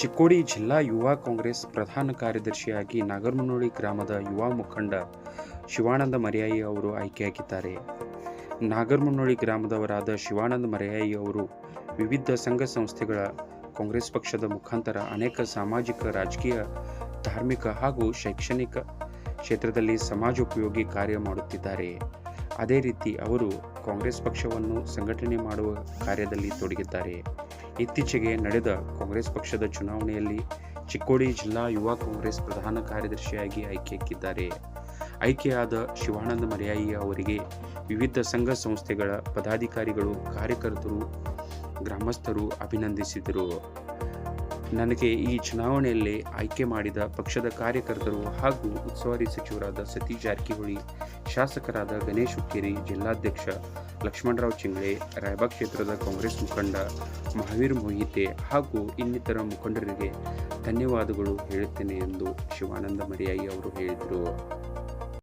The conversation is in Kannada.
ಚಿಕ್ಕೋಡಿ ಜಿಲ್ಲಾ ಯುವ ಕಾಂಗ್ರೆಸ್ ಪ್ರಧಾನ ಕಾರ್ಯದರ್ಶಿಯಾಗಿ ನಾಗರಮುನ್ನೋಳಿ ಗ್ರಾಮದ ಯುವ ಮುಖಂಡ ಶಿವಾನಂದ ಮರಿಯಾಯಿ ಅವರು ಆಯ್ಕೆಯಾಗಿದ್ದಾರೆ. ನಾಗರಮುನ್ನೋಳಿ ಗ್ರಾಮದವರಾದ ಶಿವಾನಂದ ಮರಿಯಾಯಿ ಅವರು ವಿವಿಧ ಸಂಘ ಸಂಸ್ಥೆಗಳ ಕಾಂಗ್ರೆಸ್ ಪಕ್ಷದ ಮುಖಾಂತರ ಅನೇಕ ಸಾಮಾಜಿಕ, ರಾಜಕೀಯ, ಧಾರ್ಮಿಕ ಹಾಗೂ ಶೈಕ್ಷಣಿಕ ಕ್ಷೇತ್ರದಲ್ಲಿ ಸಮಾಜೋಪಯೋಗಿ ಕಾರ್ಯ ಮಾಡುತ್ತಿದ್ದಾರೆ. ಅದೇ ರೀತಿ ಅವರು ಕಾಂಗ್ರೆಸ್ ಪಕ್ಷವನ್ನು ಸಂಘಟನೆ ಮಾಡುವ ಕಾರ್ಯದಲ್ಲಿ ತೊಡಗಿದ್ದಾರೆ. ಇತ್ತೀಚೆಗೆ ನಡೆದ ಕಾಂಗ್ರೆಸ್ ಪಕ್ಷದ ಚುನಾವಣೆಯಲ್ಲಿ ಚಿಕ್ಕೋಡಿ ಜಿಲ್ಲಾ ಯುವ ಕಾಂಗ್ರೆಸ್ ಪ್ರಧಾನ ಕಾರ್ಯದರ್ಶಿಯಾಗಿ ಆಯ್ಕೆಯಾಗಿದ್ದಾರೆ ಆಯ್ಕೆಯಾದ ಶಿವಾನಂದ ಮರ್ಯಾಯಿ ಅವರಿಗೆ ವಿವಿಧ ಸಂಘ ಸಂಸ್ಥೆಗಳ ಪದಾಧಿಕಾರಿಗಳು, ಕಾರ್ಯಕರ್ತರು, ಗ್ರಾಮಸ್ಥರು ಅಭಿನಂದಿಸಿದರು. ನನಗೆ ಈ ಚುನಾವಣೆಯಲ್ಲಿ ಆಯ್ಕೆ ಮಾಡಿದ ಪಕ್ಷದ ಕಾರ್ಯಕರ್ತರು ಹಾಗೂ ಉಸ್ತುವಾರಿ ಸಚಿವರಾದ ಸತೀಶ್ ಜಾರಕಿಹೊಳಿ, ಶಾಸಕರಾದ ಗಣೇಶ್ ಹುಕ್ಕೇರಿ, ಜಿಲ್ಲಾಧ್ಯಕ್ಷ ಲಕ್ಷ್ಮಣರಾವ್ ಚಿಂಗ್ಳೆ, ರಾಯಬಾಗ್ ಕ್ಷೇತ್ರದ ಕಾಂಗ್ರೆಸ್ ಮುಖಂಡ ಮಹಾವೀರ್ ಮೊಹಿತೆ ಹಾಗೂ ಇನ್ನಿತರ ಮುಖಂಡರಿಗೆ ಧನ್ಯವಾದಗಳು ಹೇಳುತ್ತೇನೆ ಎಂದು ಶಿವಾನಂದ ಮರಿಯಾಯಿ ಅವರು ಹೇಳಿದರು.